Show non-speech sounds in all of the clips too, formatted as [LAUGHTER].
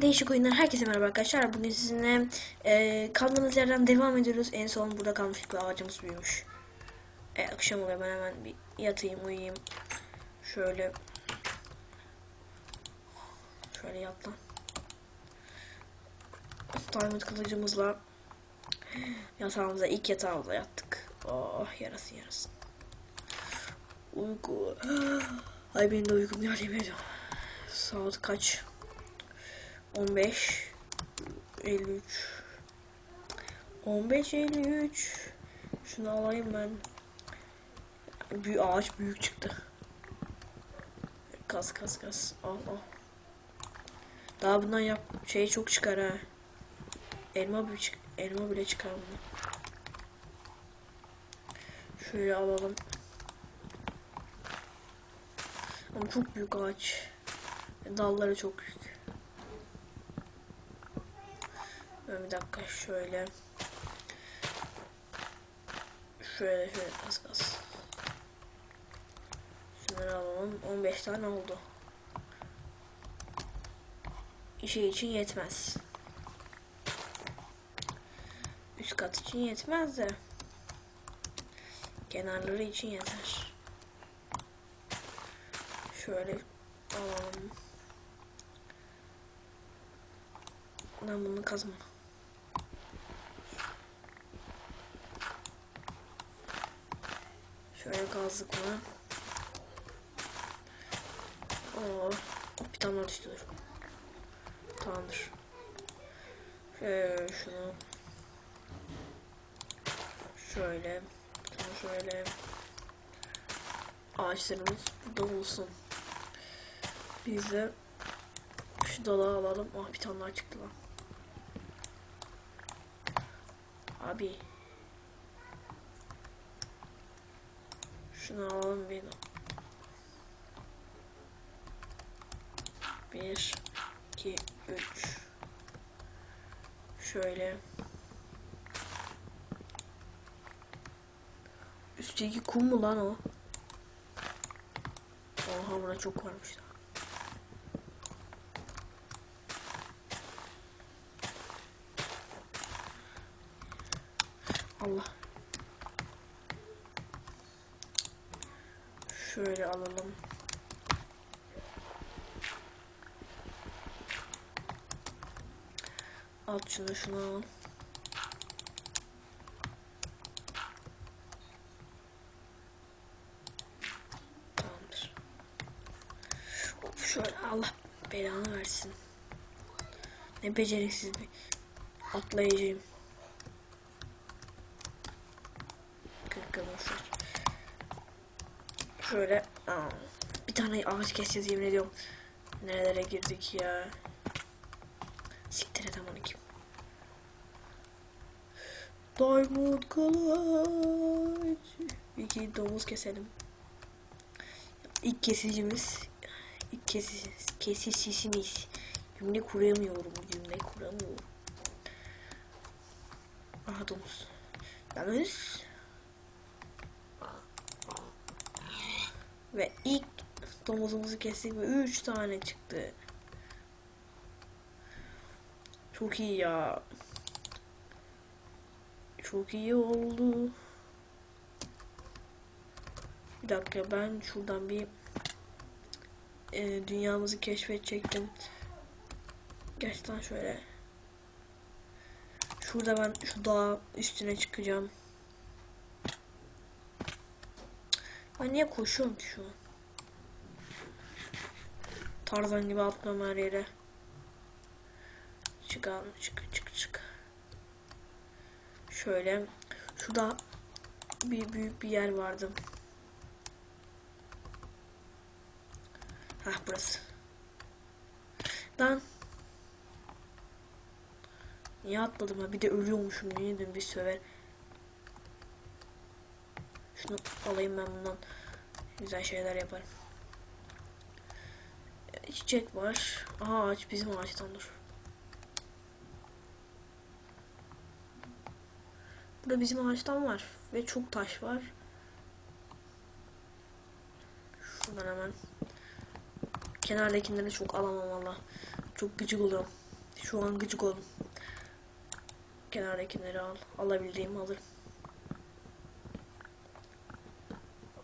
Değişik oyunlar herkese merhaba arkadaşlar. Bugün sizinle e, kaldığımız yerden devam ediyoruz. En son burada kalmıştık ve ağacımız büyümüş. E, akşam oluyor ben hemen bir yatayım uyuyayım. Şöyle. Şöyle yat lan. Diamond kılıcımızla yatağımıza ilk yatağımıza yattık. Oh yarasın yarasın. Uyku. [GASPS] Ay benim de uykum yemin ediyorum. Saat kaç? 15 53 15 53 Şunu alayım ben. Büyük ağaç büyük çıktı. Kas kas kas. Al al. Daha bundan yap şey çok çıkar ha. Elma bile çık elma bile çıkar bundan. Şöyle alalım. Ama çok büyük ağaç. Dalları çok büyük. Ben bir dakika şöyle. Şöyle şöyle az az. Şunları alalım. 15 tane oldu. İşe için yetmez. Üst kat için yetmez de. Kenarları için yeter. Şöyle alalım. Ben bunu kazma. Şöyle kazdık mı? Oo, bir tane daha düştü. Tamamdır. Şöyle şunu. Şöyle. Şunu şöyle. Ağaçlarımız burada olsun. Biz de şu dalağı alalım. Ah bir tane daha çıktı lan. Abi. Şunu alalım bir. Bir, iki, üç. Şöyle. Üstteki kum mu lan o? Oha burada çok varmış. daha. Allah. Şöyle alalım. Alt şunu şunu al. Tamamdır. Of şöyle Allah belanı versin. Ne beceriksiz bir atlayacağım. Kırk boşver. Şöyle aa, bir tane ağaç keseceğiz yemin ediyorum. Nerelere girdik ya. Siktir et aman kim. Diamond kılıç. İki domuz keselim. İlk kesicimiz. İlk kesis, kesişişimiz. Cümle kuramıyorum. Cümle kuramıyorum. Aha domuz. Domuz. Ve ilk domuzumuzu kestik ve 3 tane çıktı. Çok iyi ya. Çok iyi oldu. Bir dakika ben şuradan bir e, dünyamızı keşfedecektim. Gerçekten şöyle. Şurada ben şu dağ üstüne çıkacağım. Ben niye koşuyorum ki şu an? Tarzan gibi atlıyorum her yere. Çık abi çık çık çık. Şöyle. Şurada bir büyük bir yer vardı. Hah burası. Lan. Niye atladım ha? Bir de ölüyormuşum. Niye dedim bir söver. Şunu alayım ben bundan. Güzel şeyler yaparım. Çiçek var. Aha ağaç bizim ağaçtan dur. Burada bizim ağaçtan var. Ve çok taş var. Şuradan hemen. Kenardakileri çok alamam valla. Çok gıcık oluyorum. Şu an gıcık oldum. Kenardakileri al. Alabildiğimi alırım.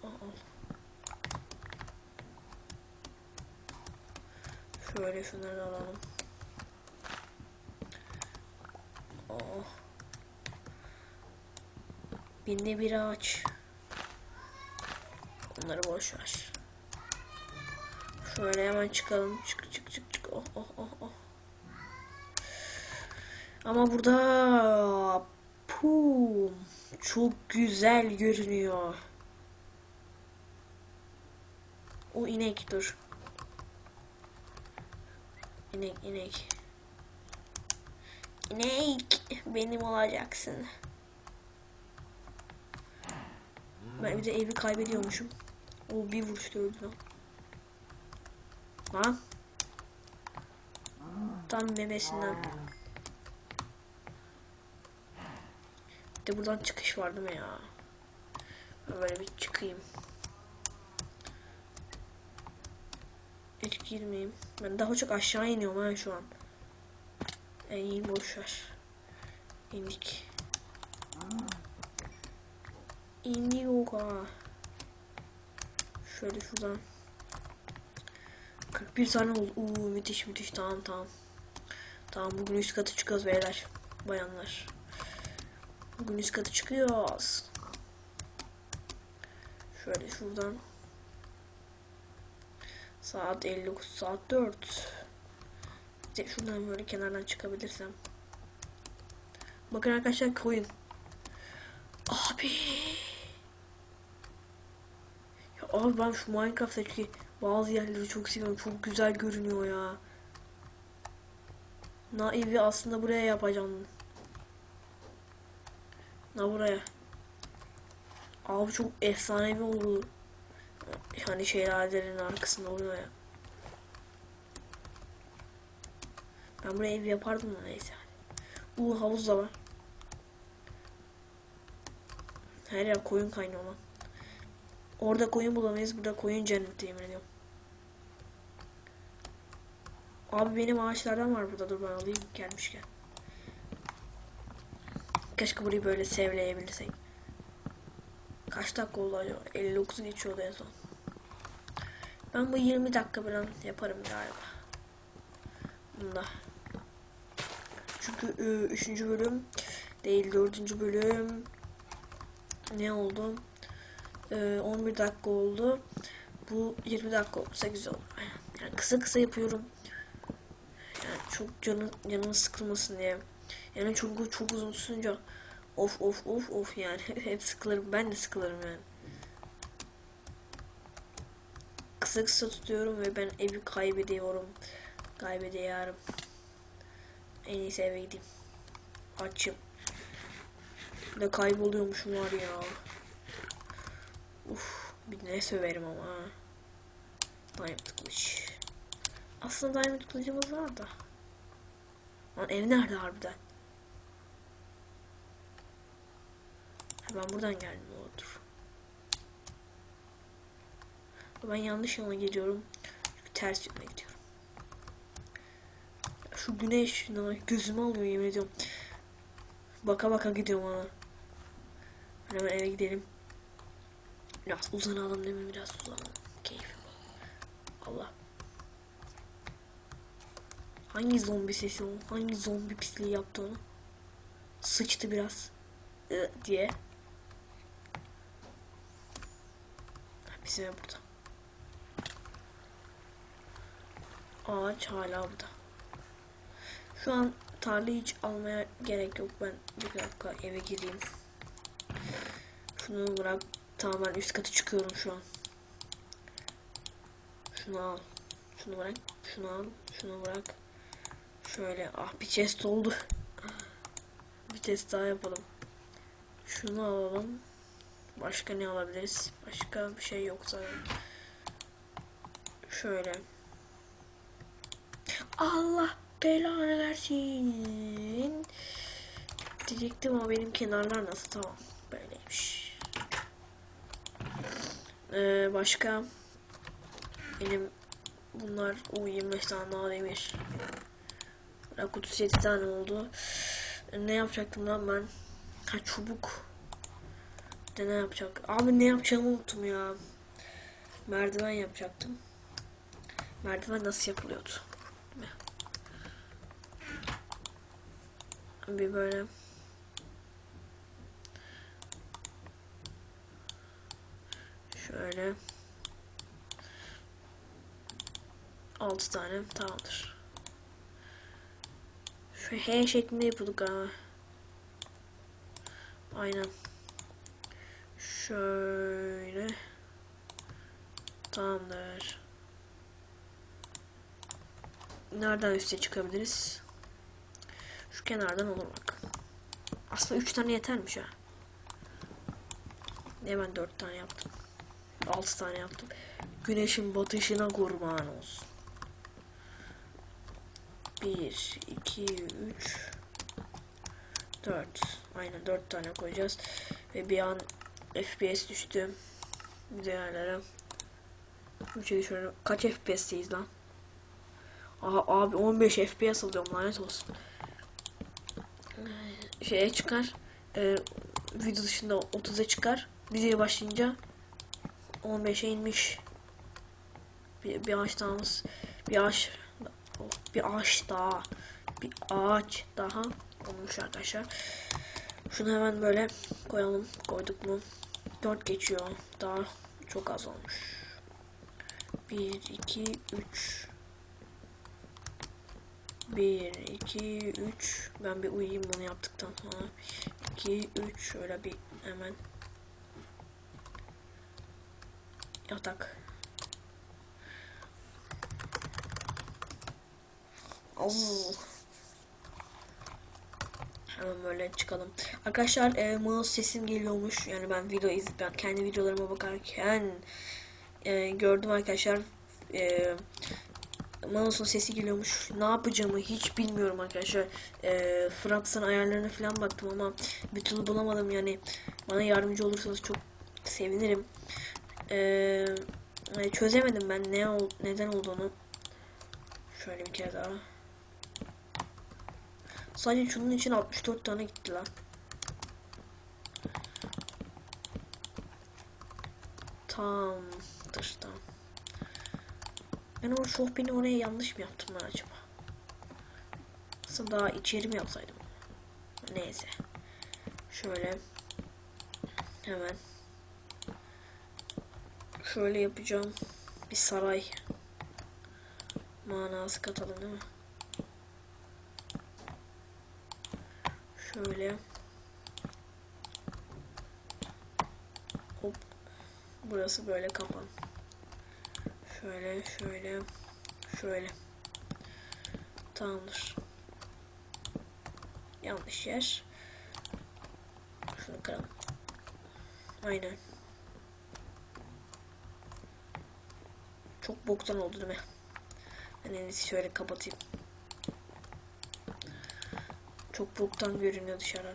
Al, al. Şöyle şunları alalım. Oh. Binde bir ağaç. Onları boş ver. Şöyle hemen çıkalım. Çık çık çık çık. Oh oh oh oh. Ama burada pum çok güzel görünüyor. O inek dur. İnek inek. İnek benim olacaksın. Ben bir de evi kaybediyormuşum. O bir vuruşta öldü lan. Tam memesinden. De buradan çıkış var değil mi ya? Böyle bir çıkayım. Hiç girmeyeyim. Ben daha çok aşağı iniyorum ha şu an. En iyi boş ver. İndik. İndik oha. Şöyle şuradan. 41 tane oldu. Uuu müthiş müthiş tamam tamam. Tamam bugün üst katı çıkıyoruz beyler. Bayanlar. Bugün üst katı çıkıyoruz. Şöyle şuradan. Saat 59 saat 4. Bir de şuradan böyle kenardan çıkabilirsem. Bakın arkadaşlar koyun. Abi. Ya abi ben şu Minecraft'taki bazı yerleri çok seviyorum. Çok güzel görünüyor ya. Na evi aslında buraya yapacağım. Na buraya. Abi çok efsanevi oldu. Yani şeylerlerin arkasında oluyor ya. Ben buraya ev yapardım da neyse. Bu havuz da var. Her yer koyun kaynıyor lan. Orada koyun bulamayız. Burada koyun cenneti yemin ediyorum. Abi benim ağaçlardan var burada. Dur ben alayım gelmişken. Keşke burayı böyle sevleyebilsek. Kaç dakika oldu acaba? 59 geçiyordu en son. Ben bu 20 dakika falan yaparım galiba. Bunda. Çünkü 3. bölüm değil 4. bölüm ne oldu? E, 11 dakika oldu. Bu 20 dakika olsa güzel olur. Yani kısa kısa yapıyorum. Yani çok canı, canımı sıkılmasın diye. Yani çünkü çok uzun tutunca of of of of yani [LAUGHS] hep sıkılırım. Ben de sıkılırım yani. Kısa kısa tutuyorum ve ben evi kaybediyorum. Kaybediyorum. En iyisi eve gideyim. Açım. Ne kayboluyormuşum var ya. Uf, bir ne söverim ama. Diamond kılıç. Aslında diamond kılıcımız var da. Lan ev nerede harbiden? Ben buradan geldim odur. Ben yanlış yola gidiyorum. Çünkü ters yola gidiyorum. Şu güneş gözümü alıyor yemin ediyorum. Baka baka gidiyorum ona. Hemen eve gidelim. Biraz uzanalım değil mi? Biraz uzanalım. Keyfim. Allah. Hangi zombi sesi o? Hangi zombi pisliği yaptı onu? Sıçtı biraz. Iı, diye. Ev burada. Ağaç hala burada. Şu an tarlayı hiç almaya gerek yok. Ben bir dakika eve gireyim. Şunu bırak. Tamam ben üst katı çıkıyorum şu an. Şunu al. Şunu bırak. Şunu al. Şunu bırak. Şöyle. Ah bir chest oldu. [LAUGHS] bir chest daha yapalım. Şunu alalım. Başka ne alabiliriz? Başka bir şey yok zaten. Şöyle. Allah belanı versin. Diyecektim ama benim kenarlar nasıl? Tamam. Böyleymiş. Ee, başka benim bunlar o 25 tane daha demir. Rak kutusu 7 tane oldu. Ne yapacaktım lan ben? Ha çubuk. De ne yapacak? Abi ne yapacağımı unuttum ya. Merdiven yapacaktım. Merdiven nasıl yapılıyordu? Bir böyle şöyle 6 tane tamamdır. Şu H şeklinde yapıyorduk ha. Aynen. Şöyle. Tamamdır. Nereden üste çıkabiliriz? Şu kenardan olur bak. Aslında 3 tane yetermiş ha. Niye ben 4 tane yaptım? 6 tane yaptım. Güneşin batışına kurban olsun. 1, 2, 3, 4. Aynen 4 tane koyacağız. Ve bir an FPS düştü. Değerlere. Bir şey şöyle. Kaç FPS'teyiz lan? Aha, abi 15 FPS alıyorum lanet olsun. Şeye çıkar. E, video dışında 30'a çıkar. Videoya başlayınca 15'e inmiş. Bir, bir ağaç dağımız. Bir ağaç. Bir ağaç daha. Bir ağaç daha olmuş arkadaşlar. Şunu hemen böyle koyalım. Koyduk mu? 4 geçiyor. Daha çok az olmuş. 1, 2, 3. 1, 2, 3. Ben bir uyuyayım bunu yaptıktan sonra. 2, 3. Şöyle bir hemen. Yatak. Allah. Hemen böyle çıkalım. Arkadaşlar e, mouse sesim geliyormuş. Yani ben video iz ben kendi videolarıma bakarken e, gördüm arkadaşlar. E, mouse'un sesi geliyormuş. Ne yapacağımı hiç bilmiyorum arkadaşlar. E, Fransa'nın ayarlarına falan baktım ama bir türlü bulamadım. Yani bana yardımcı olursanız çok sevinirim. E, çözemedim ben ne neden olduğunu. Şöyle bir kere daha. Sadece şunun için 64 tane gitti lan. Tamam. Ben o şofbeni oraya yanlış mı yaptım lan acaba? Aslında daha içeri mi yapsaydım? Neyse. Şöyle. Hemen. Şöyle yapacağım. Bir saray. Manası katalım değil mi? Şöyle. Hop. Burası böyle kapan. Şöyle, şöyle, şöyle. Tamamdır. Yanlış yer. Şunu kıralım. Aynen. Çok boktan oldu değil mi? Ben en şöyle kapatayım. Çok boktan görünüyor dışarı.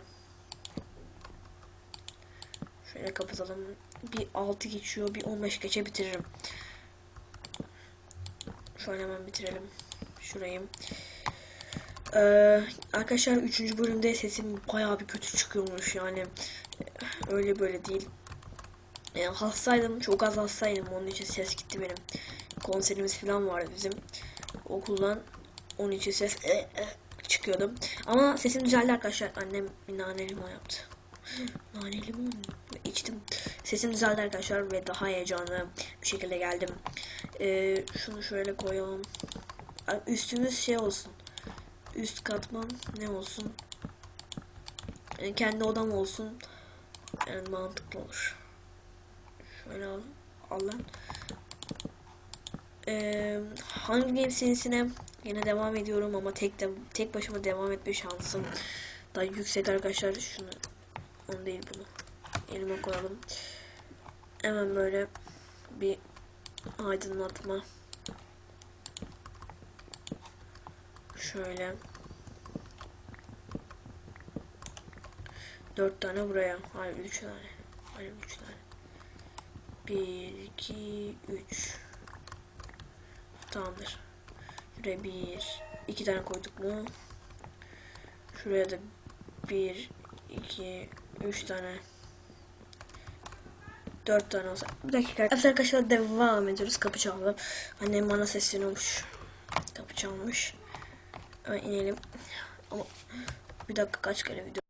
Şöyle kapatalım. Bir 6 geçiyor. Bir 15 geçe bitiririm. Şöyle hemen bitirelim. Şurayı. Ee, arkadaşlar 3. bölümde sesim bayağı bir kötü çıkıyormuş yani. Öyle böyle değil. Yani hastaydım. Çok az hastaydım. Onun için ses gitti benim. Konserimiz falan vardı bizim. Okuldan. Onun için ses çıkıyordum. Ama sesim düzeldi arkadaşlar. Annem nane limon yaptı. nane limon içtim. Sesim düzeldi arkadaşlar ve daha heyecanlı bir şekilde geldim. Ee, şunu şöyle koyalım. Üstümüz şey olsun. Üst katman ne olsun? Yani kendi odam olsun. Yani mantıklı olur. Şöyle al. Al lan. Ee, hangi game serisine Yine devam ediyorum ama tek de tek başıma devam etme şansım daha yüksek arkadaşlar. Şunu onu değil bunu. Elime koyalım. Hemen böyle bir aydınlatma. Şöyle. Dört tane buraya. Hayır üç tane. Hayır üç tane. Bir, iki, üç. Tamamdır. Şuraya bir, iki tane koyduk mu? Şuraya da bir, iki, üç tane. Dört tane olsa. Bir dakika. Evet arkadaşlar devam ediyoruz. Kapı çaldı. Annem bana sesleniyormuş. Kapı çalmış. Hemen inelim. Ama bir dakika kaç kere video